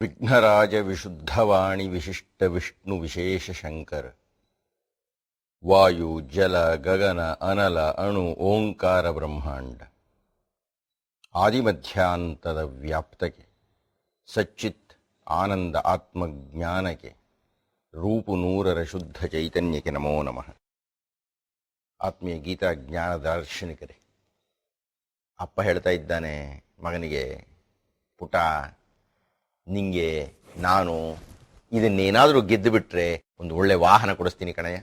ವಿಘ್ನರಾಜ ವಿಶುದ್ಧವಾಣಿ ವಿಶಿಷ್ಟ ವಿಷ್ಣು ವಿಶೇಷ ಶಂಕರ. ವಾಯು, ಜಲ, ಗಗನ, ಅನಲ, ಅಣು, ಓಂಕಾರ, ಬ್ರಹ್ಮಾಂಡ. ಆದಿಮಧ್ಯಾಂತದ ವ್ಯಾಪ್ತಕ್ಕೆ, ಸಚ್ಚಿತ್ ಆನಂದ ಆತ್ಮಜ್ಞಾನಕ್ಕೆ ರೂಪು ನೂರರ ಶುದ್ಧ ಚೈತನ್ಯಕ್ಕೆ ನಮೋ ನಮಃ. ಆತ್ಮೀಯ ಗೀತಾ ಜ್ಞಾನ ದಾರ್ಶನಿಕರೇ, ಅಪ್ಪ ಹೇಳ್ತಾ ಇದ್ದಾನೆ, ಮಗನಿಗೆ ಪುಟ ನಿಂಗೆ, ನಾನು ಇದನ್ನೇನಾದರೂ ಗೆದ್ದು ಬಿಟ್ರೆ ಒಂದು ಒಳ್ಳೆ ವಾಹನ ಕೊಡಿಸ್ತೀನಿ ಕಣಯ್ಯ.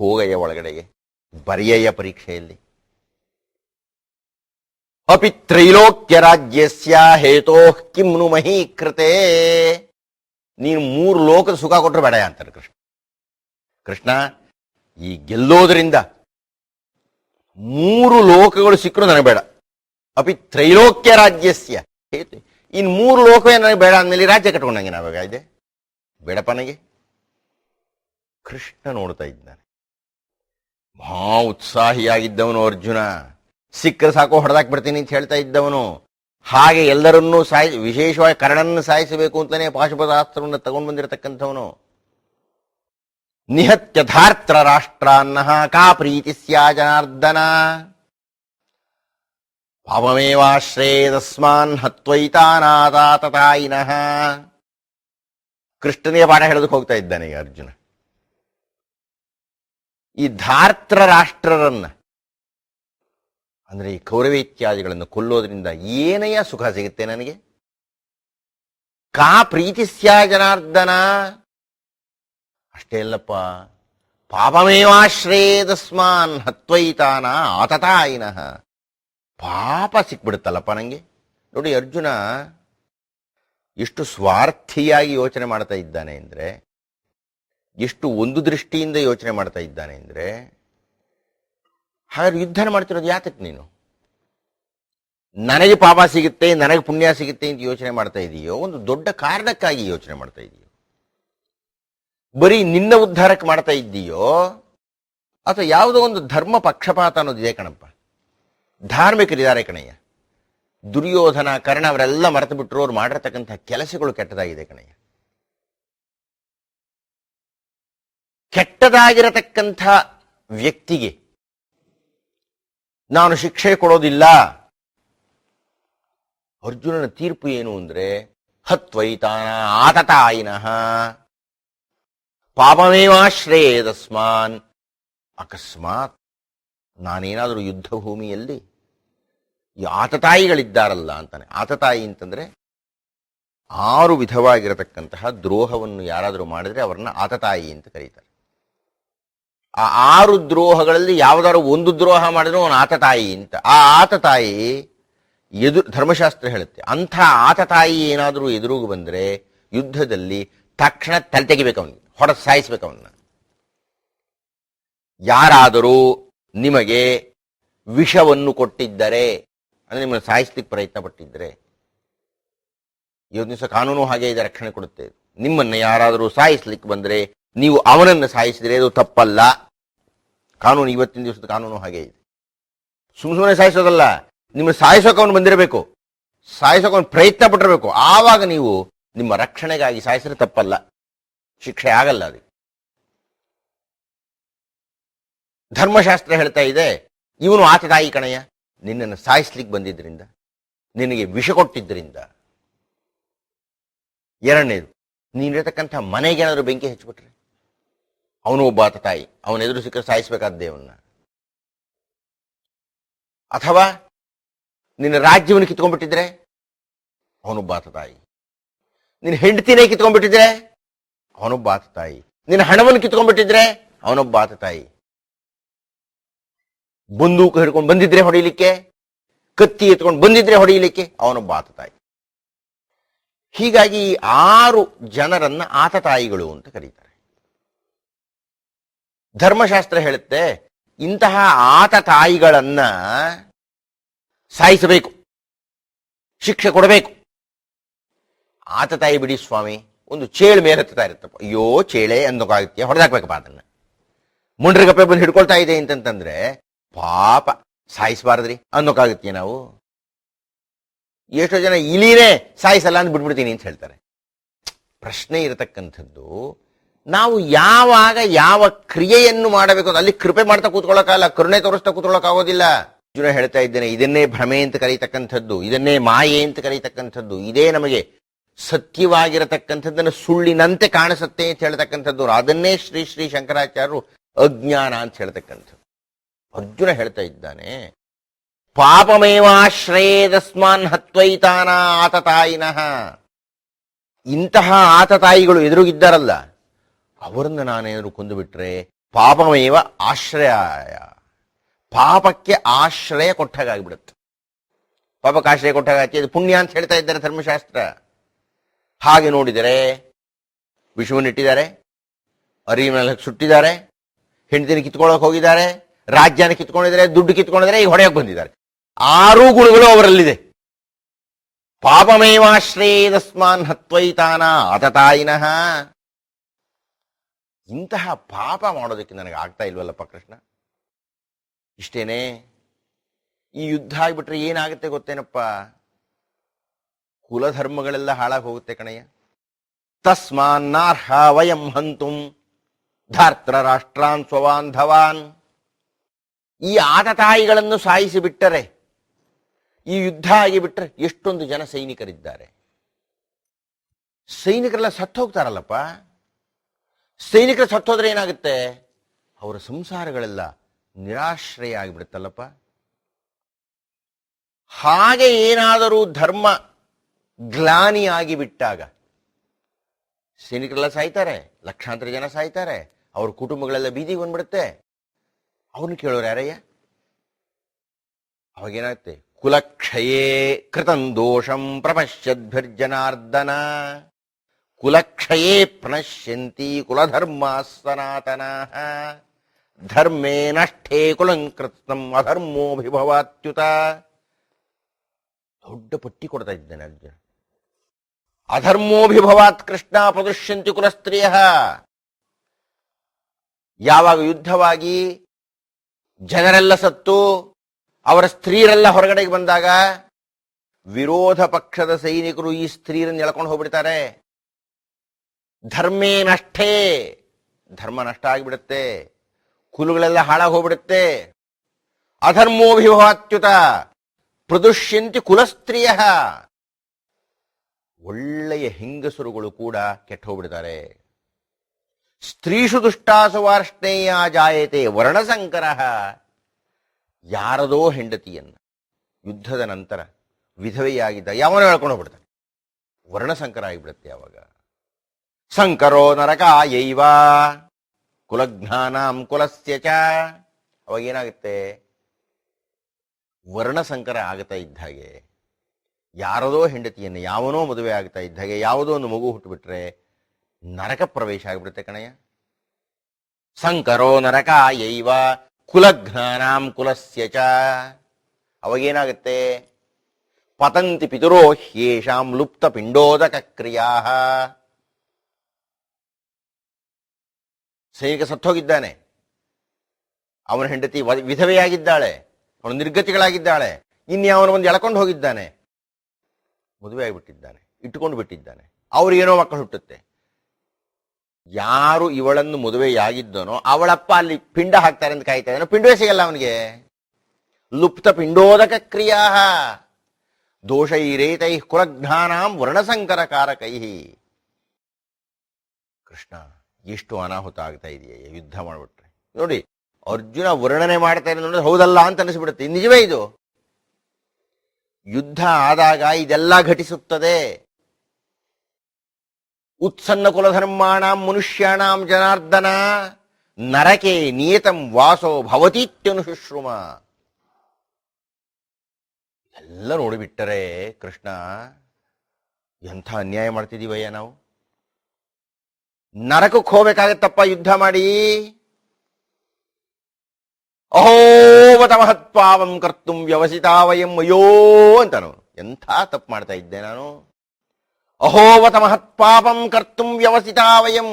ಹೋಗಯ್ಯ ಒಳಗಡೆಗೆ, ಬರೆಯಯ್ಯ ಪರೀಕ್ಷೆಯಲ್ಲಿ. ಅಪಿ ತ್ರೈಲೋಕ್ಯ ರಾಜ್ಯಸ್ಯ ಹೇತೋ ಕಿಮ್ನು ಮಹೀಕೃತೆ. ನೀನು ಮೂರು ಲೋಕದ ಸುಖ ಕೊಟ್ಟರೆ ಬೇಡ ಅಂತಾರೆ ಕೃಷ್ಣ. ಕೃಷ್ಣ, ಈ ಗೆಲ್ಲೋದ್ರಿಂದ ಮೂರು ಲೋಕಗಳು ಸಿಕ್ಕರು ನನಗೆ ಬೇಡ. ಅಪಿ ತ್ರೈಲೋಕ್ಯ ರಾಜ್ಯಸ್ಯ ಇನ್ ಮೂರು ಲೋಕವೇ ನನಗೆ ಬೇಡ ಅಂದಮೇಲೆ ರಾಜ್ಯ ಕಟ್ಕೊಂಡಂಗೆ ನಾವಾಗ ಇದೆ. ಬೇಡಪ್ಪ ನನಗೆ. ಕೃಷ್ಣ ನೋಡ್ತಾ ಇದ್ದಾನೆ. ಮಹಾ ಉತ್ಸಾಹಿಯಾಗಿದ್ದವನು ಅರ್ಜುನ. ಸಿಕ್ಕರೆ ಸಾಕು ಹೊಡೆದಾಕ್ ಬಿಡ್ತೀನಿ ಅಂತ ಹೇಳ್ತಾ ಇದ್ದವನು. ಹಾಗೆ ಎಲ್ಲರನ್ನೂ ಸಾಯ, ವಿಶೇಷವಾಗಿ ಕರ್ಣನ್ನು ಸಾಯಿಸಬೇಕು ಅಂತಲೇ ಪಾಶುಪದಾಸ್ತ್ರವನ್ನು ತಗೊಂಡು ಬಂದಿರತಕ್ಕಂಥವನು. ನಿಹತ್ಯಧಾರ್ತ್ರ ರಾಷ್ಟ್ರಾನ್ನ ಕಾ ಪ್ರೀತಿ ಸ್ಯಾ ಜನಾರ್ದನ. ಪಾಪಮೇವಾಶ್ರೇಯದಸ್ಮಾನ್ ಹತ್ವೈತಾನಾತಾತಾಯಿನಃ ಕೃಷ್ಣನಿಗೆ ಪಾಠ ಹೇಳೋದಕ್ಕೆ ಹೋಗ್ತಾ ಇದ್ದಾನೆ ಈಗ ಅರ್ಜುನ. ಈ ಧಾರ್ತ್ರ ರಾಷ್ಟ್ರರನ್ನ, ಅಂದ್ರೆ ಈ ಕೌರವ ಇತ್ಯಾದಿಗಳನ್ನು ಕೊಲ್ಲೋದ್ರಿಂದ ಏನೆಯ ಸುಖ ಸಿಗುತ್ತೆ ನನಗೆ? ಕಾ ಪ್ರೀತಿ ಸ್ಯಾ ಜನಾರ್ದನ ಅಷ್ಟೇ ಅಲ್ಲಪ್ಪ ಪಾಪಮೇವಾಶ್ರೇಯದಸ್ಮಾನ್ ಹತ್ವೈತಾನ ಆತತಾಯಿನಃ. ಪಾಪ ಸಿಕ್ಬಿಡುತ್ತಲ್ಲಪ್ಪ ನನಗೆ ನೋಡಿ ಅರ್ಜುನ ಎಷ್ಟು ಸ್ವಾರ್ಥಿಯಾಗಿ ಯೋಚನೆ ಮಾಡ್ತಾ ಇದ್ದಾನೆ ಅಂದ್ರೆ, ಎಷ್ಟು ಒಂದು ದೃಷ್ಟಿಯಿಂದ ಯೋಚನೆ ಮಾಡ್ತಾ ಇದ್ದಾನೆ ಅಂದ್ರೆ, ಹಾಗಾದ್ರೆ ಯುದ್ಧ ಮಾಡ್ತಿರೋದು ಯಾತಕ್ಕೆ ನೀನು? ನನಗೆ ಪಾಪ ಸಿಗುತ್ತೆ, ನನಗೆ ಪುಣ್ಯ ಸಿಗುತ್ತೆ ಅಂತ ಯೋಚನೆ ಮಾಡ್ತಾ ಇದೆಯೋ? ಒಂದು ದೊಡ್ಡ ಕಾರಣಕ್ಕಾಗಿ ಯೋಚನೆ ಮಾಡ್ತಾ ಇದೆಯೋ? ಬರೀ ನಿನ್ನ ಉದ್ಧಾರಕ್ಕೆ ಮಾಡ್ತಾ ಇದ್ದೀಯೋ ಅಥವಾ ಯಾವುದೋ ಒಂದು ಧರ್ಮ ಪಕ್ಷಪಾತ ಅನ್ನೋದಿದೆ ಕಣಪ್ಪ. ಧಾರ್ಮಿಕರಿದ್ದಾರೆ ಕಣಯ್ಯ ದುರ್ಯೋಧನ, ಕರ್ಣ ಅವರೆಲ್ಲ ಮರೆತು ಬಿಟ್ಟರು ಅವ್ರು ಮಾಡಿರ್ತಕ್ಕಂಥ ಕೆಲಸಗಳು ಕೆಟ್ಟದಾಗಿದೆ ಕಣಯ್ಯ. ಕೆಟ್ಟದಾಗಿರತಕ್ಕಂಥ ವ್ಯಕ್ತಿಗೆ ನಾನು ಶಿಕ್ಷೆ ಕೊಡೋದಿಲ್ಲ. ಅರ್ಜುನನ ತೀರ್ಪು ಏನು ಅಂದ್ರೆ, ಹತ್ವೈತಾನ ಆತತಾಯಿನಃ. ಪಾಪಮೇವಾಶ್ರೇಯದಸ್ಮಾನ್ ಅಕಸ್ಮಾತ್ ನಾನೇನಾದರೂ ಯುದ್ಧ ಭೂಮಿಯಲ್ಲಿ ಈ ಆತತಾಯಿಗಳಿದ್ದಾರಲ್ಲ ಅಂತಾನೆ. ಆತತಾಯಿ ಅಂತಂದ್ರೆ ಆರು ವಿಧವಾಗಿರತಕ್ಕಂತಹ ದ್ರೋಹವನ್ನು ಯಾರಾದರೂ ಮಾಡಿದ್ರೆ ಅವರನ್ನ ಆತತಾಯಿ ಅಂತ ಕರೀತಾರೆ. ಆ ಆರು ದ್ರೋಹಗಳಲ್ಲಿ ಯಾವುದಾದ್ರು ಒಂದು ದ್ರೋಹ ಮಾಡಿದ್ರು ಅವನು ಆತತಾಯಿ ಅಂತ. ಆ ಆತತಾಯಿ ಎದು, ಧರ್ಮಶಾಸ್ತ್ರ ಹೇಳುತ್ತೆ, ಅಂಥ ಆತತಾಯಿ ಏನಾದರೂ ಎದುರುಗು ಬಂದ್ರೆ ಯುದ್ಧದಲ್ಲಿ ತಕ್ಷಣ ತಲೆ ತೆಗಿಬೇಕು ಅವನಿಗೆ ಹೊಡೆದು ಸಾಯಿಸ್ಬೇಕು ಅವನ್ನ ಯಾರಾದರೂ ನಿಮಗೆ ವಿಷವನ್ನು ಕೊಟ್ಟಿದ್ದರೆ, ಅಂದ್ರೆ ನಿಮ್ಮನ್ನು ಸಾಯಿಸ್ಲಿಕ್ಕೆ ಪ್ರಯತ್ನ ಪಟ್ಟಿದ್ದರೆ ಇವತ್ತು ದಿವಸ ಕಾನೂನು ಹಾಗೆ ಇದೆ, ರಕ್ಷಣೆ ಕೊಡುತ್ತೆ. ನಿಮ್ಮನ್ನು ಯಾರಾದರೂ ಸಾಯಿಸ್ಲಿಕ್ಕೆ ಬಂದರೆ, ನೀವು ಅವನನ್ನು ಸಾಯಿಸಿದರೆ ಅದು ತಪ್ಪಲ್ಲ. ಕಾನೂನು ಇವತ್ತಿನ ದಿವಸದ ಕಾನೂನು ಹಾಗೆ ಇದೆ. ಸುಮ್ಮ ಸುಮ್ಮನೆ ಸಾಯಿಸೋದಲ್ಲ. ನಿಮ್ಮನ್ನು ಸಾಯಿಸೋಕೆ ಅವನು ಬಂದಿರಬೇಕು. ಸಾಯಿಸೋಕೆ ಅವನು ಪ್ರಯತ್ನ ಪಟ್ಟಿರಬೇಕು. ಆವಾಗ ನೀವು ನಿಮ್ಮ ರಕ್ಷಣೆಗಾಗಿ ಸಾಯಿಸಿದ್ರೆ ತಪ್ಪಲ್ಲ. ಶಿಕ್ಷೆ ಆಗಲ್ಲ ಅದು. ಧರ್ಮಶಾಸ್ತ್ರ ಹೇಳ್ತಾ ಇದೆ, ಇವನು ಆತ ತಾಯಿ ಕಣಯ್ಯ. ನಿನ್ನನ್ನು ಸಾಯಿಸ್ಲಿಕ್ಕೆ ಬಂದಿದ್ದರಿಂದ ನಿನಗೆ ವಿಷ ಕೊಟ್ಟಿದ್ದರಿಂದ ಎರಡನೇದು, ನೀನಿರತಕ್ಕಂಥ ಮನೆಗೆ ಏನಾದರೂ ಬೆಂಕಿ ಹಚ್ಚಿಬಿಟ್ರೆ, ಅವನು ಒಬ್ಬ ಆತ ತಾಯಿ. ಅವನ ಎದುರು ಸಿಕ್ಕರೆ ಸಾಯಿಸಬೇಕಾದ್ದೇ ಅವನ್ನ ಅಥವಾ ನಿನ್ನ ರಾಜ್ಯವನ್ನು ಕಿತ್ಕೊಂಡ್ಬಿಟ್ಟಿದ್ರೆ, ಅವನೊಬ್ಬ ಆತ ತಾಯಿ. ನಿನ್ನ ಹೆಂಡತಿನೇ ಕಿತ್ಕೊಂಡ್ಬಿಟ್ಟಿದ್ರೆ, ಅವನೊಬ್ಬ ಆತ ತಾಯಿ. ನಿನ್ನ ಹಣವನ್ನು ಕಿತ್ಕೊಂಡ್ಬಿಟ್ಟಿದ್ರೆ, ಅವನೊಬ್ಬ ಆತ ತಾಯಿ. ಬಂದೂಕು ಹಿಡ್ಕೊಂಡು ಬಂದಿದ್ರೆ ಹೊಡಿಲಿಕ್ಕೆ? ಕತ್ತಿ ಎತ್ಕೊಂಡು ಬಂದಿದ್ರೆ ಹೊಡೆಯಲಿಕ್ಕೆ ಅವನೊಬ್ಬ ಆತ ತಾಯಿ. ಹೀಗಾಗಿ ಆರು ಜನರನ್ನ ಆತ ತಾಯಿಗಳು ಅಂತ ಕರೀತಾರೆ. ಧರ್ಮಶಾಸ್ತ್ರ ಹೇಳುತ್ತೆ, ಇಂತಹ ಆತ ತಾಯಿಗಳನ್ನ ಸಾಯಿಸಬೇಕು. ಶಿಕ್ಷೆ ಕೊಡಬೇಕು. ಆತ ತಾಯಿ ಬಿಡಿ ಸ್ವಾಮಿ, ಒಂದು ಚೇಳು ಮೇಲೆ ಹತ್ತುತ್ತಾ ಇರುತ್ತಪ್ಪ. ಅಯ್ಯೋ, ಚೇಳೆ ಅಂದಕ್ಕಾಗುತ್ತೆ ಹೊಡೆದಾಕ್ಬೇಕಪ್ಪ ಅದನ್ನ. ಮುಂಡ್ರಿಗಪ್ಪೆ ಬಂದು ಹಿಡ್ಕೊಳ್ತಾ ಇದೆ ಅಂತಂತಂದ್ರೆ ಪಾಪ ಸಾಯಿಸಬಾರದ್ರಿ. ಅನ್ನೋಕ್ಕಾಗುತ್ತೆ ನಾವು. ಎಷ್ಟೋ ಜನ ಇಲಿನೇ ಸಾಯಿಸಲ್ಲ ಅಂತ ಬಿಟ್ಬಿಡ್ತೀನಿ ಅಂತ ಹೇಳ್ತಾರೆ. ಪ್ರಶ್ನೆ ಇರತಕ್ಕಂಥದ್ದು, ನಾವು ಯಾವಾಗ ಯಾವ ಕ್ರಿಯೆಯನ್ನು ಮಾಡಬೇಕು ಅಲ್ಲಿ ಕೃಪೆ ಮಾಡ್ತಾ ಕೂತ್ಕೊಳ್ಳೋಕ್ಕಾಗಲ್ಲ, ಕರುಣೆ ತೋರಿಸ್ತಾ ಕೂತ್ಕೊಳ್ಳೋಕ್ಕಾಗೋದಿಲ್ಲ. ಅರ್ಜುನ ಹೇಳ್ತಾ ಇದ್ದೇನೆ, ಇದನ್ನೇ ಭ್ರಮೆ ಅಂತ ಕರೀತಕ್ಕಂಥದ್ದು, ಇದನ್ನೇ ಮಾಯೆ ಅಂತ ಕರೀತಕ್ಕಂಥದ್ದು, ಇದೇ ನಮಗೆ ಸತ್ಯವಾಗಿರತಕ್ಕಂಥದ್ದನ್ನು ಸುಳ್ಳಿನಂತೆ ಕಾಣಿಸುತ್ತೆ ಅಂತ ಹೇಳ್ತಕ್ಕಂಥದ್ದು, ಅದನ್ನೇ ಶ್ರೀ ಶ್ರೀ ಶಂಕರಾಚಾರ್ಯರು ಅಜ್ಞಾನ ಅಂತ ಹೇಳ್ತಕ್ಕಂಥದ್ದು. ಅರ್ಜುನ ಹೇಳ್ತಾ ಇದ್ದಾನೆ, ಪಾಪಮೇವಾಶ್ರಯೇದಸ್ಮಾನ್ ಹತ್ವೈತಾನ ಆತತಾಯಿನಃ. ಇಂತಹ ಆತತಾಯಿಗಳು ಎದುರುಗಿದ್ದಾರಲ್ಲ, ಅವರನ್ನು ನಾನೇನಾದ್ರು ಕೊಂದು ಬಿಟ್ರೆ ಪಾಪಮೇವ ಆಶ್ರಯ, ಪಾಪಕ್ಕೆ ಆಶ್ರಯ ಕೊಟ್ಟಾಗಿಬಿಡುತ್ತೆ ಪಾಪಕ್ಕೆ ಆಶ್ರಯ ಕೊಟ್ಟಾಗಿ ಅದು ಪುಣ್ಯ ಅಂತ ಹೇಳ್ತಾ ಇದ್ದಾರೆ ಧರ್ಮಶಾಸ್ತ್ರ. ಹಾಗೆ ನೋಡಿದರೆ ವಿಷವನ್ನಿಟ್ಟಿದ್ದಾರೆ ಅರಿವಿನಲ್ಲಿ ಸುಟ್ಟಿದ್ದಾರೆ, ಹೆಂಡತಿನ ಕಿತ್ಕೊಳ್ಳೋಕೆ ಹೋಗಿದ್ದಾರೆ ರಾಜ್ಯನ ಕಿತ್ಕೊಂಡಿದ್ದಾರೆ, ದುಡ್ಡು ಕಿತ್ಕೊಂಡಿದ್ದಾರೆ, ಈಗ ಹೊಡೆಯಕ್ಕೆ ಬಂದಿದ್ದಾರೆ. ಆರೂ ಗುಣಗಳು ಅವರಲ್ಲಿದೆ. ಪಾಪಮೇವಾಶ್ರಯೇದಸ್ಮಾನ್ ಹತ್ವೈತಾನ ಆತತಾಯಿನಃ ಇಂತಹ ಪಾಪ ಮಾಡೋದಕ್ಕೆ ನನಗೆ ಆಗ್ತಾ ಇಲ್ವಲ್ಲಪ್ಪ ಕೃಷ್ಣ? ಇಷ್ಟೇನೆ? ಈ ಯುದ್ಧ ಆಗಿಬಿಟ್ರೆ ಏನಾಗುತ್ತೆ ಗೊತ್ತೇನಪ್ಪ? ಕುಲಧರ್ಮಗಳೆಲ್ಲ ಹಾಳಾಗಿ ಹೋಗುತ್ತೆ ಕಣಯ್ಯ. ತಸ್ಮಾನ್ನಾರ್ಹ ವಯಂ ಹಂತುಂ ಧಾರ್ತ್ರ ರಾಷ್ಟ್ರಾನ್ ಸ್ವಬಾಂಧವಾನ್ ಈ ಆತತಾಯಿಗಳನ್ನು ಸಾಯಿಸಿ ಬಿಟ್ಟರೆ, ಈ ಯುದ್ಧ ಆಗಿಬಿಟ್ರೆ ಎಷ್ಟೊಂದು ಜನ ಸೈನಿಕರಿದ್ದಾರೆ. ಸೈನಿಕರೆಲ್ಲ ಸತ್ತು ಹೋಗ್ತಾರಲ್ಲಪ್ಪ ಸೈನಿಕರು ಸತ್ತೋದ್ರೆ ಏನಾಗುತ್ತೆ? ಅವರ ಸಂಸಾರಗಳೆಲ್ಲ ನಿರಾಶ್ರಯ ಆಗಿಬಿಡುತ್ತಲ್ಲಪ್ಪ ಹಾಗೆ ಏನಾದರೂ ಧರ್ಮ ಗ್ಲಾನಿಯಾಗಿ ಬಿಟ್ಟಾಗ, ಸೈನಿಕರೆಲ್ಲ ಸಾಯ್ತಾರೆ, ಲಕ್ಷಾಂತರ ಜನ ಸಾಯ್ತಾರೆ, ಅವ್ರ ಕುಟುಂಬಗಳೆಲ್ಲ ಬೀದಿಗೆ ಬಂದ್ಬಿಡುತ್ತೆ. ಅವನು ಕೇಳೋರು ಯಾರಯ್ಯ? ಅವಾಗೇನಾಗುತ್ತೆ? ಕುಲಕ್ಷಯೇ ಕೃತಂ ದೋಷಂ ಪ್ರಪಶ್ಯದ್ಭಿರ್ಜನಾರ್ದನ ಕುಲಕ್ಷಯೇ ಪ್ರಣಶ್ಯಂತಿ ಕುಲಧರ್ಮ ಸನಾತನ ಧರ್ಮೇ ನಷ್ಠೇ ಕುಲಂಕೃತಂ ಅಧರ್ಮೋಭಿಭವಾತ್ಯುತ. ದೊಡ್ಡ ಪಟ್ಟಿ ಕೊಡ್ತಾ ಇದ್ದೇನೆ ಅರ್ಜುನ. ಅಧರ್ಮೋಭಿಭವಾತ್ ಕೃಷ್ಣ ಪ್ರದೃಶ್ಯಂತಿ ಕುಲಸ್ತ್ರೀಯ. ಯಾವಾಗ ಯುದ್ಧವಾಗಿ ಜನರೆಲ್ಲ ಸತ್ತು, ಅವರ ಸ್ತ್ರೀಯರೆಲ್ಲ ಹೊರಗಡೆಗೆ ಬಂದಾಗ ವಿರೋಧ ಪಕ್ಷದ ಸೈನಿಕರು ಈ ಸ್ತ್ರೀಯರನ್ನು ಎಳ್ಕೊಂಡು ಹೋಗ್ಬಿಡ್ತಾರೆ. ಧರ್ಮೇ ನಷ್ಟೇ, ಧರ್ಮ ನಷ್ಟ ಆಗಿಬಿಡುತ್ತೆ, ಕುಲುಗಳೆಲ್ಲ ಹಾಳಾಗಿ ಹೋಗ್ಬಿಡುತ್ತೆ. ಅಧರ್ಮೋಭಿಭವಾತ್ಯುತ, ಪ್ರದುಷ್ಯಂತಿ ಕುಲಸ್ತ್ರೀಯ, ಒಳ್ಳೆಯ ಹೆಂಗಸರುಗಳು ಕೂಡ ಕೆಟ್ಟ ಹೋಗ್ಬಿಡ್ತಾರೆ. ಸ್ತ್ರೀಷು ದುಷ್ಟಾಸು ವಾರ್ಷ್ಣೇಯ ಜಾಯತೆ ವರ್ಣಸಂಕರ. ಯಾರದೋ ಹೆಂಡತಿಯನ್ನ ಯುದ್ಧದ ನಂತರ ವಿಧವೆಯಾಗಿದ್ದ ಯಾವನೋ ಹೇಳ್ಕೊಂಡು ಹೋಗ್ಬಿಡ್ತಾನೆ. ವರ್ಣಸಂಕರ ಆಗಿಬಿಡುತ್ತೆ ಯಾವಾಗ? ಸಂಕರೋ ನರಕಾಯೈವ ಕುಲಜ್ಞಾನಾಂ ಕುಲಸ್ಯ ಚ. ಅವಾಗ ಏನಾಗುತ್ತೆ? ವರ್ಣಸಂಕರ ಆಗ್ತಾ ಇದ್ದ ಹಾಗೆ ಯಾರದೋ ಹೆಂಡತಿಯನ್ನು ಯಾವನೋ ಮದುವೆ ಆಗ್ತಾ ಇದ್ದ ಹಾಗೆ ಯಾವುದೋ ಒಂದು ಮಗು ಹುಟ್ಟುಬಿಟ್ರೆ ನರಕ ಪ್ರವೇಶ ಆಗಿಬಿಡುತ್ತೆ ಕಣಯ್ಯ. ಸಂಕರೋ ನರಕಾಯೈವ ಕುಲಘ್ನಾಂ ಕುಲಸ್ಯ ಚ. ಅವಾಗೇನಾಗುತ್ತೆ ಪತಂತಿ ಪಿತುರೋ ಹ್ಯೇಷಾಂ ಲುಪ್ತ ಪಿಂಡೋದಕ ಕ್ರಿಯಾ ಸೈನಿಕ ಸತ್ತೋಗಿದ್ದಾನೆ. ಅವನ ಹೆಂಡತಿ ವಿಧವೆಯಾಗಿದ್ದಾಳೆ. ಅವನು ನಿರ್ಗತಿಗಳಾಗಿದ್ದಾಳೆ. ಇನ್ಯಾವನು ಒಂದು ಎಳ್ಕೊಂಡು ಹೋಗಿದ್ದಾನೆ. ಮದುವೆ ಆಗಿಬಿಟ್ಟಿದ್ದಾನೆ ಇಟ್ಟುಕೊಂಡು ಬಿಟ್ಟಿದ್ದಾನೆ. ಅವ್ರಿಗೇನೋ ಮಕ್ಕಳು ಹುಟ್ಟುತ್ತೆ. ಯಾರು ಇವಳನ್ನು ಮದುವೆಯಾಗಿದ್ದನೋ ಅವಳಪ್ಪ ಅಲ್ಲಿ ಪಿಂಡ ಹಾಕ್ತಾರೆ ಅಂತ ಕಾಯ್ತಾ ಇದ್ದಾನೆ ಪಿಂಡವೇ ಸಿಗಲ್ಲ ಅವನಿಗೆ. ಲುಪ್ತ ಪಿಂಡೋದಕ ಕ್ರಿಯಾ ದೋಷೈರೇತೈ ಕುಲಜ್ಞಾನಾಂ ವರ್ಣಸಂಕರ ಕಾರಕೈ ಕೃಷ್ಣ, ಎಷ್ಟು ಅನಾಹುತ ಆಗ್ತಾ ಇದೆಯಾ? ಯುದ್ಧ ಮಾಡಿಬಿಟ್ರೆ. ನೋಡಿ, ಅರ್ಜುನ ವರ್ಣನೆ ಮಾಡ್ತಾ ಇರೋದು ನೋಡಿದ್ರೆ ಹೌದಲ್ಲ ಅಂತ ಅನಿಸ್ಬಿಡುತ್ತೆ. ನಿಜವೇ ಇದು? ಯುದ್ಧ ಆದಾಗ ಇದೆಲ್ಲ ಘಟಿಸುತ್ತದೆ. ಉತ್ಸನ್ನ ಮನುಷ್ಯಾಣಾಂ ಜನಾರ್ದನ ನರಕೆ ನಿಯತಂ ವಾಸೋ ಭವತೀತ್ಯನುಶುಶ್ರುಮ ಎಲ್ಲ ನೋಡಿಬಿಟ್ಟರೆ ಕೃಷ್ಣ ಎಂಥ ಅನ್ಯಾಯ ಮಾಡ್ತಿದ್ದೀವಯ್ಯ ನಾವು? ನರಕಕ್ಕೆ ಹೋಗ್ಬೇಕಾಗತ್ತಪ್ಪ ಯುದ್ಧ ಮಾಡಿ? ಅಹೋವತ ಮಹತ್ಪಾವಂ ಕರ್ತುಂ ವ್ಯವಸಿತಾವಯಂ ಅಯ್ಯೋ ಅಂತಾನು. ಎಂಥ ತಪ್ಪು ಮಾಡ್ತಾ ಇದ್ದೆ ನಾನು? ಅಹೋವತ ಮಹತ್ಪಾಪಂ ಕರ್ತುಂ ವ್ಯವಸಿತಾವಯಂ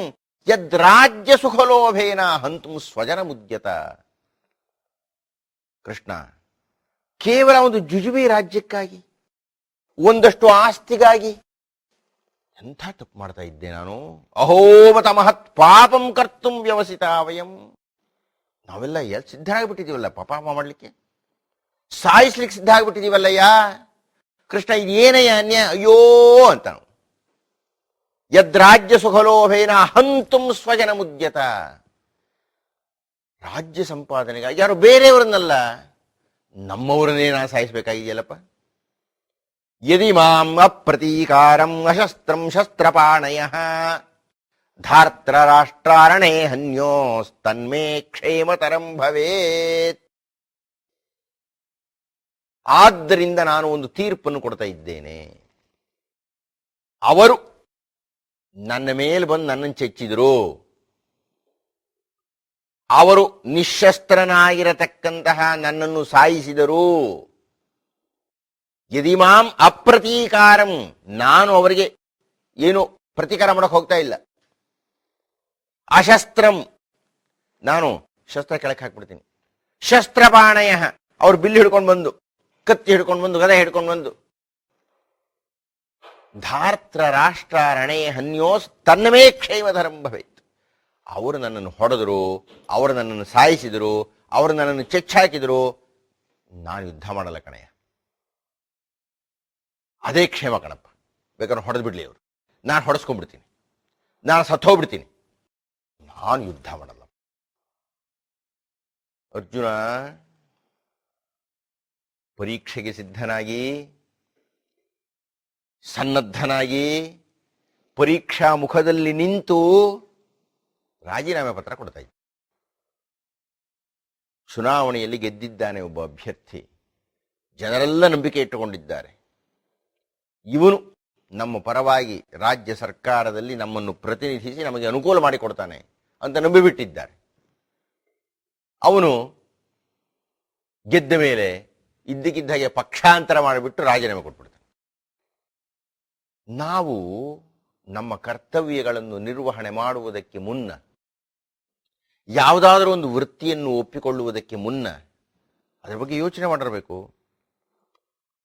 ಯದ್ರಾಜ್ಯ ಸುಖಲೋಭೇನ ಹಂತು ಸ್ವಜನ ಮುದ್ಯತ ಕೃಷ್ಣ ಕೇವಲ ಒಂದು ಜುಜುಬಿ ರಾಜ್ಯಕ್ಕಾಗಿ, ಒಂದಷ್ಟು ಆಸ್ತಿಗಾಗಿ, ಎಂಥ ತಪ್ಪು ಮಾಡ್ತಾ ಇದ್ದೆ ನಾನು? ಅಹೋವತ ಮಹತ್ ಪಾಪಂ ಕರ್ತುಂ ವ್ಯವಸಿತ ವಯಂ. ನಾವೆಲ್ಲ ಎಲ್ಲಿ ಸಿದ್ಧ ಆಗಿಬಿಟ್ಟಿದೀವಲ್ಲ ಪಾಪ ಮಾಡಲಿಕ್ಕೆ? ಸಾಯಿಸ್ಲಿಕ್ಕೆ ಸಿದ್ಧ ಆಗ್ಬಿಟ್ಟಿದೀವಲ್ಲಯ್ಯ ಕೃಷ್ಣ, ಇದೇನಯ್ಯ ಅನ್ಯ ಅಯ್ಯೋ, ಅಂತ. ಯದ್ರಾಜ್ಯ ಸುಖಲೋಭೇನ ಹಂತುಂ ಸ್ವಜನ ಮುದ್ಯತ ರಾಜ್ಯ ಸಂಪಾದನೆಗಾಗಿ ಯಾರು ಬೇರೆಯವರನ್ನಲ್ಲ, ನಮ್ಮವರನ್ನೇ ನಾ ಸಾಯಿಸ್ಬೇಕಾಗಿದೆಯಲ್ಲಪ್ಪ. ಯದಿ ಮಾಂ ಅಪ್ರತೀಕಾರಂ ಅಶಸ್ತ್ರಂ ಶಸ್ತ್ರಪಾಣಯ. ಧಾರ್ತ್ರ ರಾಷ್ಟ್ರಾರಣೇ ಹನ್ಯೋಸ್ತನ್ಮೇ ಕ್ಷೇಮತರಂ ಭವೇತ್. ಆದ್ದರಿಂದ ನಾನು ಒಂದು ತೀರ್ಪನ್ನು ಕೊಡ್ತಾ ಇದ್ದೇನೆ. ಅವರು ನನ್ನ ಮೇಲೆ ಬಂದು ನನ್ನನ್ನು ಚೆಚ್ಚಿದ್ರು. ಅವರು ನಿಶಸ್ತ್ರನಾಗಿರತಕ್ಕಂತಹ ನನ್ನನ್ನು ಸಾಯಿಸಿದರು. ಯದಿಮಾಂ ಅಪ್ರತೀಕಾರಂ, ನಾನು ಅವರಿಗೆ ಏನು ಪ್ರತೀಕಾರ ಮಾಡಕ್ ಹೋಗ್ತಾ ಇಲ್ಲ. ಅಶಸ್ತ್ರಂ, ನಾನು ಶಸ್ತ್ರ ಕೆಳಕ್ಕೆ ಹಾಕ್ಬಿಡ್ತೀನಿ. ಶಸ್ತ್ರಪಾಣಯ, ಅವ್ರು ಬಿಲ್ಲು ಹಿಡ್ಕೊಂಡು ಬಂದು, ಕತ್ತಿ ಹಿಡ್ಕೊಂಡು ಬಂದು, ಗದೆ ಹಿಡ್ಕೊಂಡು ಬಂದು ಧಾರ್ತ್ರ ರಾಷ್ಟ್ರ ರಣೇ ಹನ್ಯೋಸ್ ತನ್ನಮೇ ಕ್ಷೇಮಧರಂ ಭವೇತ್. ಅವರು ನನ್ನನ್ನು ಹೊಡೆದರು, ಅವರು ನನ್ನನ್ನು ಸಾಯಿಸಿದರು, ಅವರು ನನ್ನನ್ನು ಚೆಚ್ಚಾಕಿದರು. ನಾನು ಯುದ್ಧ ಮಾಡಲ್ಲ ಕಣಯ್ಯ ಅದೇ ಕ್ಷೇಮ ಕಣಪ್ಪ. ಬೇಕಾದ್ರೆ ಹೊಡೆದು ಬಿಡ್ಲಿ ಅವರು. ನಾನು ಹೊಡೆಸ್ಕೊಂಡ್ಬಿಡ್ತೀನಿ. ನಾನು ಸತ್ತೋಗ್ಬಿಡ್ತೀನಿ ನಾನು ಯುದ್ಧ ಮಾಡಲ್ಲ. ಅರ್ಜುನ, ಪರೀಕ್ಷೆಗೆ ಸಿದ್ಧನಾಗಿ ಸನ್ನದ್ಧನಾಗಿ ಪರೀಕ್ಷಾ ಮುಖದಲ್ಲಿ ನಿಂತು ರಾಜೀನಾಮೆ ಪತ್ರ ಕೊಡ್ತಾ ಇದ್ದ. ಚುನಾವಣೆಯಲ್ಲಿ ಗೆದ್ದಿದ್ದಾನೆ ಒಬ್ಬ ಅಭ್ಯರ್ಥಿ. ಜನರೆಲ್ಲ ನಂಬಿಕೆ ಇಟ್ಟುಕೊಂಡಿದ್ದಾರೆ. ಇವನು ನಮ್ಮ ಪರವಾಗಿ ರಾಜ್ಯ ಸರ್ಕಾರದಲ್ಲಿ ನಮ್ಮನ್ನು ಪ್ರತಿನಿಧಿಸಿ ನಮಗೆ ಅನುಕೂಲ ಮಾಡಿಕೊಡ್ತಾನೆ ಅಂತ ನಂಬಿಬಿಟ್ಟಿದ್ದಾರೆ. ಅವನು ಗೆದ್ದ ಮೇಲೆ ಇದ್ದಕ್ಕಿದ್ದ ಹಾಗೆ ಪಕ್ಷಾಂತರ ಮಾಡಿಬಿಟ್ಟು ರಾಜೀನಾಮೆ ಕೊಟ್ಬಿಡ್ತಾನೆ. ನಾವು ನಮ್ಮ ಕರ್ತವ್ಯಗಳನ್ನು ನಿರ್ವಹಣೆ ಮಾಡುವುದಕ್ಕೆ ಮುನ್ನ, ಯಾವುದಾದರೂ ಒಂದು ವೃತ್ತಿಯನ್ನು ಒಪ್ಪಿಕೊಳ್ಳುವುದಕ್ಕೆ ಮುನ್ನ ಅದರ ಬಗ್ಗೆ ಯೋಚನೆ ಮಾಡಿರಬೇಕು.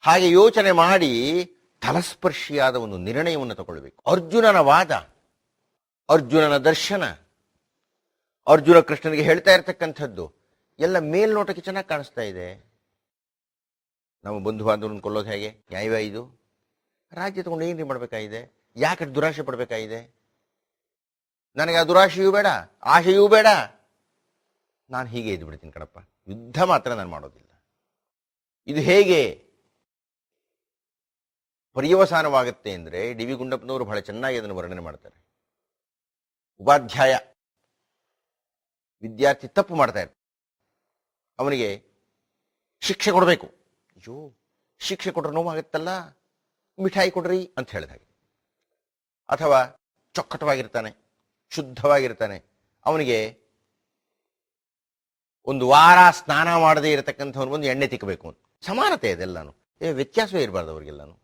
ಹಾಗೆ ಯೋಚನೆ ಮಾಡಿ ತಲಸ್ಪರ್ಶಿಯಾದ ಒಂದು ನಿರ್ಣಯವನ್ನು ತಗೊಳ್ಬೇಕು. ಅರ್ಜುನನ ವಾದ, ಅರ್ಜುನನ ದರ್ಶನ, ಅರ್ಜುನ ಕೃಷ್ಣನಿಗೆ ಹೇಳ್ತಾ ಇರತಕ್ಕಂಥದ್ದು, ಎಲ್ಲ ಮೇಲ್ನೋಟಕ್ಕೆ ಚೆನ್ನಾಗಿ ಕಾಣಿಸ್ತಾ ಇದೆ. ನಮ್ಮ ಬಂಧು ಬಾಂಧವರನ್ನು ಕೊಲ್ಲೋದು ಹೇಗೆ? ನ್ಯಾಯವೇ ಇದು ರಾಜ್ಯ ತಗೊಂಡು ಏನ್ರಿ ಮಾಡಬೇಕಾಗಿದೆ? ಯಾಕೆ ದುರಾಶೆ ಪಡ್ಬೇಕಾಗಿದೆ? ನನಗೆ ಆ ದುರಾಶೆಯೂ ಬೇಡ, ಆಶೆಯೂ ಬೇಡ. ನಾನು ಹೀಗೆ ಇದ್ದು ಬಿಡ್ತೀನಿ ಕಣಪ್ಪ. ಯುದ್ಧ ಮಾತ್ರ ನಾನು ಮಾಡೋದಿಲ್ಲ. ಇದು ಹೇಗೆ? ಪರ್ಯವಸಾನವಾಗುತ್ತೆ ಅಂದರೆ ಡಿ ವಿ ಗುಂಡಪ್ಪನವರು ಬಹಳ ಚೆನ್ನಾಗಿ ಅದನ್ನು ವರ್ಣನೆ ಮಾಡ್ತಾರೆ. ಉಪಾಧ್ಯಾಯ. ವಿದ್ಯಾರ್ಥಿ ತಪ್ಪು ಮಾಡ್ತಾ ಇರ್ತಾರೆ. ಅವನಿಗೆ ಶಿಕ್ಷೆ ಕೊಡಬೇಕು. ಅಯ್ಯೋ, ಶಿಕ್ಷೆ ಕೊಟ್ರೆ ನೋವಾಗುತ್ತಲ್ಲ? ಮಿಠಾಯಿ ಕೊಡ್ರಿ ಅಂತ ಹೇಳಿದ ಹಾಗೆ. ಅಥವಾ ಚೊಕ್ಕಟವಾಗಿರ್ತಾನೆ, ಶುದ್ಧವಾಗಿರ್ತಾನೆ, ಅವನಿಗೆ ಒಂದು ವಾರ ಸ್ನಾನ ಮಾಡದೇ ಇರತಕ್ಕಂಥವ್ನು ಒಂದು ಎಣ್ಣೆ ತಿಕ್ಕಬೇಕು ಅಂತ. ಸಮಾನತೆ ಇದೆಲ್ಲಾನು ಏ, ವ್ಯತ್ಯಾಸವೇ ಇರಬಾರ್ದು ಅವರಿಗೆಲ್ಲಾನು.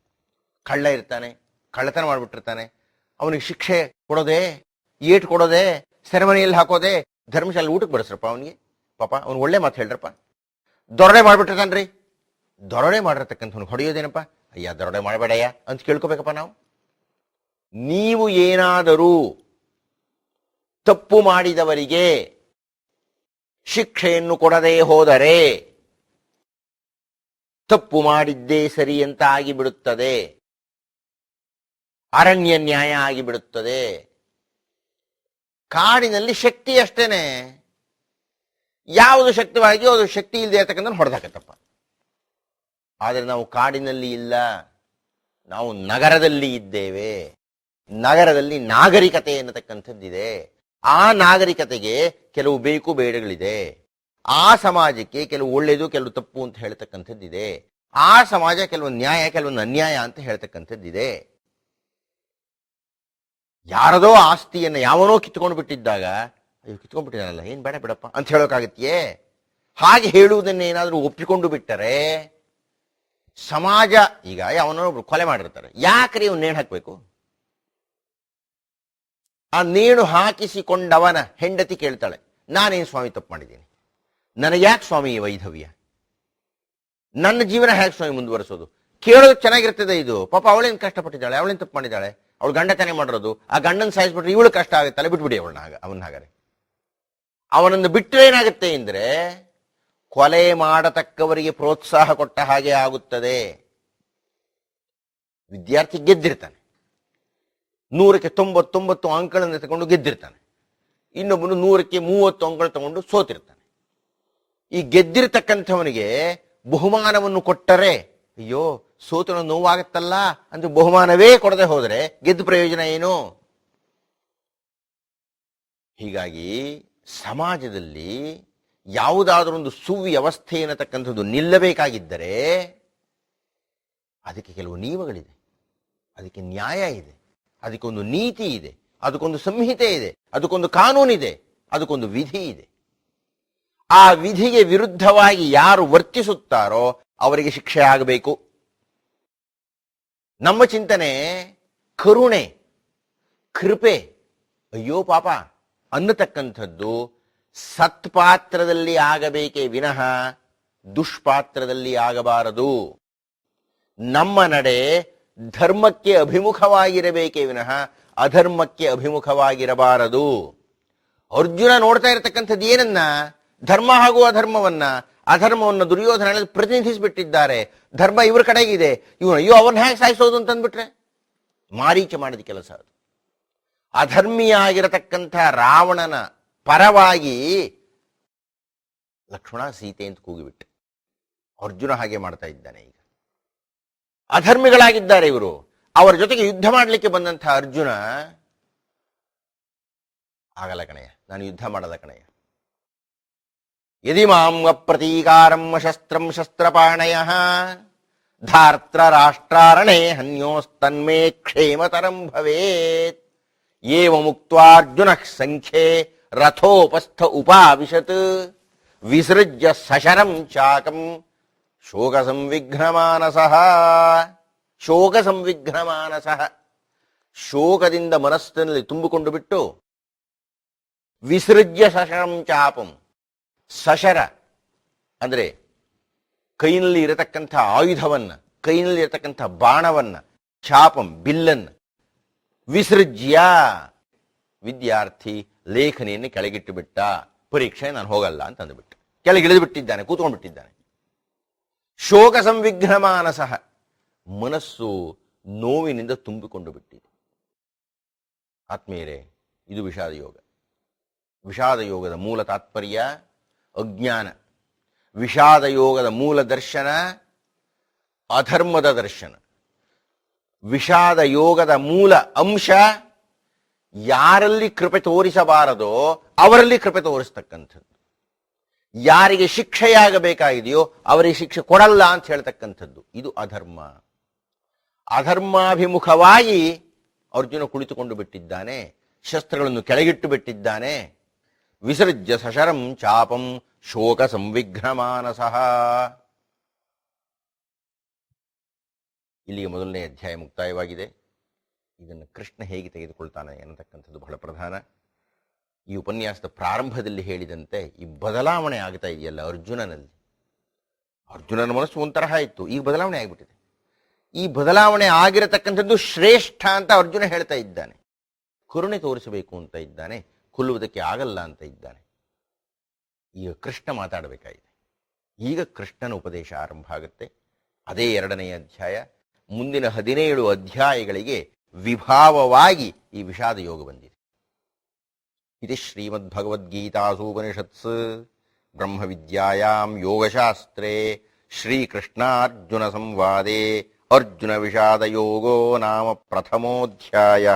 ಕಳ್ಳ ಇರ್ತಾನೆ, ಕಳ್ಳತನ ಮಾಡಿಬಿಟ್ಟಿರ್ತಾನೆ, ಅವನಿಗೆ ಶಿಕ್ಷೆ ಕೊಡೋದೇ, ಏಟು ಕೊಡೋದೇ, ಸೆರೆಮನೆಯಲ್ಲಿ ಹಾಕೋದೆ, ಧರ್ಮಶಾಲೆ ಊಟಕ್ಕೆ ಬಡಿಸ್ರಪ್ಪ ಅವನಿಗೆ. ಪಾಪ, ಅವ್ನು ಒಳ್ಳೆ ಮಾತು ಹೇಳ್ರಪ್ಪ. ದೊರಡೆ ಮಾಡ್ಬಿಟ್ಟಿರ್ತಾನ್ರಿ. ದೊರಡೆ ಮಾಡಿರ್ತಕ್ಕಂಥವ್ನು ಹೊಡೆಯೋದೇನಪ್ಪ? ಅಯ್ಯ, ದರೋಡೆ ಮಾಡಬೇಡಯ್ಯ ಅಂತ ಕೇಳ್ಕೊಬೇಕಪ್ಪ ನಾವು. ನೀವು ಏನಾದರೂ ತಪ್ಪು ಮಾಡಿದವರಿಗೆ ಶಿಕ್ಷೆಯನ್ನು ಕೊಡದೇ ಹೋದರೆ ತಪ್ಪು ಮಾಡಿದ್ದೇ ಸರಿ ಅಂತ ಆಗಿಬಿಡುತ್ತದೆ. ಅರಣ್ಯ ನ್ಯಾಯ ಆಗಿಬಿಡುತ್ತದೆ. ಕಾಡಿನಲ್ಲಿ ಶಕ್ತಿ ಅಷ್ಟೇನೆ. ಯಾವುದು ಶಕ್ತವಾಗಿಯೋ ಅದು ಶಕ್ತಿ ಇಲ್ಲದೆ ಇರ್ತಕ್ಕಂಥ ಹೊಡೆದಾಕತ್ತಪ್ಪ. ಆದರೆ ನಾವು ಕಾಡಿನಲ್ಲಿ ಇಲ್ಲ. ನಾವು ನಗರದಲ್ಲಿ ಇದ್ದೇವೆ. ನಗರದಲ್ಲಿ ನಾಗರಿಕತೆ ಎನ್ನತಕ್ಕಂಥದ್ದಿದೆ. ಆ ನಾಗರಿಕತೆಗೆ ಕೆಲವು ಬೇಕು ಬೇಡಗಳಿದೆ. ಆ ಸಮಾಜಕ್ಕೆ ಕೆಲವು ಒಳ್ಳೆಯದು, ಕೆಲವು ತಪ್ಪು ಅಂತ ಹೇಳ್ತಕ್ಕಂಥದ್ದಿದೆ. ಆ ಸಮಾಜ ಕೆಲವು ನ್ಯಾಯ ಕೆಲವೊಂದು ಅನ್ಯಾಯ ಅಂತ ಹೇಳ್ತಕ್ಕಂಥದ್ದಿದೆ. ಯಾರದೋ ಆಸ್ತಿಯನ್ನು ಯಾವನೋ ಕಿತ್ಕೊಂಡು ಬಿಟ್ಟಿದ್ದಾಗ, ಅಯ್ಯೋ, ಕಿತ್ಕೊಂಡು ಏನು ಏನ್ ಬೇಡ ಬಿಡಪ್ಪ ಅಂತ ಹೇಳೋಕ್ಕಾಗತ್ತೆಯೇ ಹಾಗೆ ಹೇಳುವುದನ್ನೇನಾದರೂ ಒಪ್ಪಿಕೊಂಡು ಬಿಟ್ಟರೆ ಸಮಾಜ ಈಗ ಯಾವನೋ ಒಬ್ರು ಕೊಲೆ ಮಾಡಿರ್ತಾರೆ. ಯಾಕ್ರಿ ಇವ್ ನೇಣು ಹಾಕ್ಬೇಕು? ಆ ನೇಣು ಹಾಕಿಸಿಕೊಂಡವನ ಹೆಂಡತಿ ಕೇಳ್ತಾಳೆ, ನಾನೇನು ಸ್ವಾಮಿ ತಪ್ಪು ಮಾಡಿದ್ದೀನಿ? ನನಗೆ ಯಾಕೆ ಸ್ವಾಮಿ ವೈಧವ್ಯ? ನನ್ನ ಜೀವನ ಹೇಗೆ ಸ್ವಾಮಿ ಮುಂದುವರಿಸೋದು? ಕೇಳೋದು ಚೆನ್ನಾಗಿರ್ತದೆ ಇದು. ಪಾಪ ಅವಳೇನು ಕಷ್ಟಪಟ್ಟಿದ್ದಾಳೆ, ಅವಳೇನು ತಪ್ಪು ಮಾಡಿದ್ದಾಳೆ? ಅವಳು ಗಂಡ ತಾನೇ ಮಾಡಿರೋದು, ಆ ಗಂಡನ ಸಾಯಿಸ್ಬಿಟ್ರೆ ಇವಳು ಕಷ್ಟ ಆಗುತ್ತಲ್ಲ ಬಿಟ್ಬಿಡಿ ಅವಳನ್ನ ಹಾಗ ಅವನ ಹಾಗಾರೆ ಅವನನ್ನು ಬಿಟ್ಟರೆ ಏನಾಗುತ್ತೆ ಅಂದ್ರೆ ಕೊಲೆ ಮಾಡತಕ್ಕವರಿಗೆ ಪ್ರೋತ್ಸಾಹ ಕೊಟ್ಟ ಹಾಗೆ ಆಗುತ್ತದೆ. ವಿದ್ಯಾರ್ಥಿ ಗೆದ್ದಿರ್ತಾನೆ. ನೂರಕ್ಕೆ ತೊಂಬತ್ತೊಂಬತ್ತು ಅಂಕಗಳನ್ನು ತಗೊಂಡು ಗೆದ್ದಿರ್ತಾನೆ. ಇನ್ನೊಬ್ಬನು ನೂರಕ್ಕೆ ಮೂವತ್ತು ಅಂಕಗಳು ತಗೊಂಡು ಸೋತಿರ್ತಾನೆ. ಈ ಗೆದ್ದಿರತಕ್ಕಂಥವನಿಗೆ ಬಹುಮಾನವನ್ನು ಕೊಟ್ಟರೆ, ಅಯ್ಯೋ, ಸೋತನ ನೋವಾಗತ್ತಲ್ಲ ಅಂತ ಬಹುಮಾನವೇ ಕೊಡದೆ ಹೋದರೆ ಗೆದ್ದು ಪ್ರಯೋಜನ ಏನು? ಹೀಗಾಗಿ ಸಮಾಜದಲ್ಲಿ ಯಾವುದಾದ್ರೂ ಒಂದು ಸುವ್ಯವಸ್ಥೆ ಅನ್ನತಕ್ಕಂಥದ್ದು ನಿಲ್ಲಬೇಕಾಗಿದ್ದರೆ ಅದಕ್ಕೆ ಕೆಲವು ನಿಯಮಗಳಿದೆ. ಅದಕ್ಕೆ ನ್ಯಾಯ ಇದೆ. ಅದಕ್ಕೊಂದು ನೀತಿ ಇದೆ. ಅದಕ್ಕೊಂದು ಸಂಹಿತೆ ಇದೆ. ಅದಕ್ಕೊಂದು ಕಾನೂನಿದೆ ಅದಕ್ಕೊಂದು ವಿಧಿ ಇದೆ. ಆ ವಿಧಿಗೆ ವಿರುದ್ಧವಾಗಿ ಯಾರು ವರ್ತಿಸುತ್ತಾರೋ ಅವರಿಗೆ ಶಿಕ್ಷೆ ಆಗಬೇಕು. ನಮ್ಮ ಚಿಂತನೆ ಕರುಣೆ, ಕೃಪೆ. ಅಯ್ಯೋ ಪಾಪ ಅನ್ನತಕ್ಕಂಥದ್ದು ಸತ್ಪಾತ್ರದಲ್ಲಿ ಆಗಬೇಕೇ ವಿನಃ ದುಷ್ಪಾತ್ರದಲ್ಲಿ ಆಗಬಾರದು. ನಮ್ಮ ನಡೆ ಧರ್ಮಕ್ಕೆ ಅಭಿಮುಖವಾಗಿರಬೇಕೇ ವಿನಃ ಅಧರ್ಮಕ್ಕೆ ಅಭಿಮುಖವಾಗಿರಬಾರದು. ಅರ್ಜುನ ನೋಡ್ತಾ ಇರತಕ್ಕಂಥದ್ದು ಏನನ್ನ? ಧರ್ಮ ಹಾಗೂ ಅಧರ್ಮವನ್ನ. ಅಧರ್ಮವನ್ನು ದುರ್ಯೋಧನ ಪ್ರತಿನಿಧಿಸಿಬಿಟ್ಟಿದ್ದಾರೆ. ಧರ್ಮ ಇವ್ರ ಕಡೆಗಿದೆ. ಇವನು ಅಯ್ಯೋ ಅವನ್ನ ಹೇಗೆ ಸಾಯಿಸೋದು ಅಂತಂದ್ಬಿಟ್ರೆ ಮಾರೀಚ ಮಾಡಿದ ಕೆಲಸ ಅದು. ಅಧರ್ಮಿಯಾಗಿರತಕ್ಕಂಥ ರಾವಣನ ಪರವಾಗಿ ಲಕ್ಷ್ಮಣ ಸೀತೆ ಅಂತ ಕೂಗಿಬಿಟ್ಟೆ ಅರ್ಜುನ ಹಾಗೆ ಮಾಡ್ತಾ ಇದ್ದಾನೆ ಈಗ. ಅಧರ್ಮಿಗಳಾಗಿದ್ದಾರೆ ಇವರು. ಅವರ ಜೊತೆಗೆ ಯುದ್ಧ ಮಾಡಲಿಕ್ಕೆ ಬಂದಂತಹ ಅರ್ಜುನ. ಆಗಲ್ಲ ಕಣಯ್ಯ, ನಾನು ಯುದ್ಧ ಮಾಡದ ಕಣಯ್ಯ. ಯದಿ ಮಾಂ ಅಪ್ರತೀಕಾರಂ ಶಸ್ತ್ರಂ ಶಸ್ತ್ರಪಾಣಯ, ಧಾರ್ತ್ರ ರಾಷ್ಟ್ರಾರಣೆ ಹನ್ಯೋಸ್ತನ್ಮೇ ಕ್ಷೇಮತರಂ ಭವೇತ್ ಏವ ಮುಕ್ತ್ವಾರ್ಜುನ ಸಂಖ್ಯೆ ರಥೋಪಸ್ಥ ಉಪಾವಿಶತ್ ವಿಸೃಜ್ಯ ಸಶರಂ ಚಾಕಂ ಶೋಕ ಸಂವಿಘ್ನಮಾನಸ ಶೋಕ ಸಂವಿಘ್ನಮಾನಸ ಶೋಕದಿಂದ ಮನಸ್ಸಿನಲ್ಲಿ ತುಂಬಿಕೊಂಡು ಬಿಟ್ಟು ವಿಸೃಜ್ಯ ಸಶರಂ ಚಾಪಂ ಸಶರ ಅಂದ್ರೆ ಕೈನಲ್ಲಿ ಇರತಕ್ಕಂಥ ಆಯುಧವನ್ನ ಕೈನಲ್ಲಿ ಇರತಕ್ಕಂಥ ಬಾಣವನ್ನ ಚಾಪಂ ಬಿಲ್ಲನ್ನ ವಿಸೃಜ್ಯ ವಿದ್ಯಾರ್ಥಿ ಲೇಖನಿಯನ್ನು ಕೆಳಗಿಟ್ಟು ಬಿಟ್ಟ ಪರೀಕ್ಷೆ ನಾನು ಹೋಗಲ್ಲ ಅಂತ ಅಂದುಬಿಟ್ಟು. ಕೆಳಗಿಳಿದು ಬಿಟ್ಟಿದ್ದಾನೆ ಕೂತ್ಕೊಂಡು ಬಿಟ್ಟಿದ್ದಾನೆ ಶೋಕ ಸಂವಿಘ್ನ ಮಾನಸಃ ಮನಸ್ಸು ನೋವಿನಿಂದ ತುಂಬಿಕೊಂಡು ಬಿಟ್ಟಿದೆ. ಆತ್ಮೀಯರೇ, ಇದು ವಿಷಾದ ಯೋಗ. ವಿಷಾದ ಯೋಗದ ಮೂಲ ತಾತ್ಪರ್ಯ, ಅಜ್ಞಾನ. ವಿಷಾದ ಯೋಗದ ಮೂಲ ದರ್ಶನ, ಅಧರ್ಮದ ದರ್ಶನ. ವಿಷಾದ ಯೋಗದ ಮೂಲ ಅಂಶ ಯಾರಲ್ಲಿ ಕೃಪೆ ತೋರಿಸಬಾರದೋ ಅವರಲ್ಲಿ ಕೃಪೆ ತೋರಿಸ್ತಕ್ಕಂಥದ್ದು. ಯಾರಿಗೆ ಶಿಕ್ಷೆಯಾಗಬೇಕಾಗಿದೆಯೋ ಅವರಿಗೆ ಶಿಕ್ಷೆ ಕೊಡಲ್ಲ ಅಂತ ಹೇಳ್ತಕ್ಕಂಥದ್ದು. ಇದು ಅಧರ್ಮ. ಅಧರ್ಮಾಭಿಮುಖವಾಗಿ ಅರ್ಜುನ ಕುಳಿತುಕೊಂಡು ಬಿಟ್ಟಿದ್ದಾನೆ, ಶಸ್ತ್ರಗಳನ್ನು ಕೆಳಗಿಟ್ಟು ಬಿಟ್ಟಿದ್ದಾನೆ. ವಿಸರ್ಜ್ಯ ಸಶರಂ ಚಾಪಂ ಶೋಕ ಸಂವಿಘ್ನಮಾನಸಃ ಇಲ್ಲಿಗೆ ಮೊದಲನೇ ಅಧ್ಯಾಯ ಮುಕ್ತಾಯವಾಗಿದೆ. ಇದನ್ನು ಕೃಷ್ಣ ಹೇಗೆ ತೆಗೆದುಕೊಳ್ತಾನೆ ಅನ್ನತಕ್ಕಂಥದ್ದು ಬಹಳ ಪ್ರಧಾನ. ಈ ಉಪನ್ಯಾಸದ ಪ್ರಾರಂಭದಲ್ಲಿ ಹೇಳಿದಂತೆ ಈ ಬದಲಾವಣೆ ಆಗ್ತಾ ಇದೆಯಲ್ಲ ಅರ್ಜುನನಲ್ಲಿ. ಅರ್ಜುನನ ಮನಸ್ಸು ಒಂಥರ ಇತ್ತು, ಈಗ ಬದಲಾವಣೆ ಆಗಿಬಿಟ್ಟಿದೆ. ಈ ಬದಲಾವಣೆ ಆಗಿರತಕ್ಕಂಥದ್ದು ಶ್ರೇಷ್ಠ ಅಂತ ಅರ್ಜುನ ಹೇಳ್ತಾ ಇದ್ದಾನೆ. ಕರುಣೆ ತೋರಿಸಬೇಕು ಅಂತ ಇದ್ದಾನೆ, ಕೊಲ್ಲುವುದಕ್ಕೆ ಆಗಲ್ಲ ಅಂತ ಇದ್ದಾನೆ. ಈಗ ಕೃಷ್ಣ ಮಾತಾಡಬೇಕಾಗಿದೆ. ಈಗ ಕೃಷ್ಣನ ಉಪದೇಶ ಆರಂಭ ಆಗುತ್ತೆ. ಅದೇ ಎರಡನೆಯ ಅಧ್ಯಾಯ. ಮುಂದಿನ ಹದಿನೇಳು ಅಧ್ಯಾಯಗಳಿಗೆ ವಿಭಾವವಾಗಿ ಈ ವಿಷಾದ ಯೋಗ ಬಂದಿದೆ. ಇದು ಶ್ರೀಮದ್ಭಗವದ್ಗೀತಾಸೂಪನಿಷತ್ಸ್, ಬ್ರಹ್ಮವಿದ್ಯಾಯಾಂ ಯೋಗಶಾಸ್ತ್ರೇ ಶ್ರೀಕೃಷ್ಣಾರ್ಜುನ ಸಂವಾದೆ ಅರ್ಜುನ ವಿಷಾದ ಯೋಗೋ ನಾಮ ಪ್ರಥಮೋಧ್ಯಾಯ.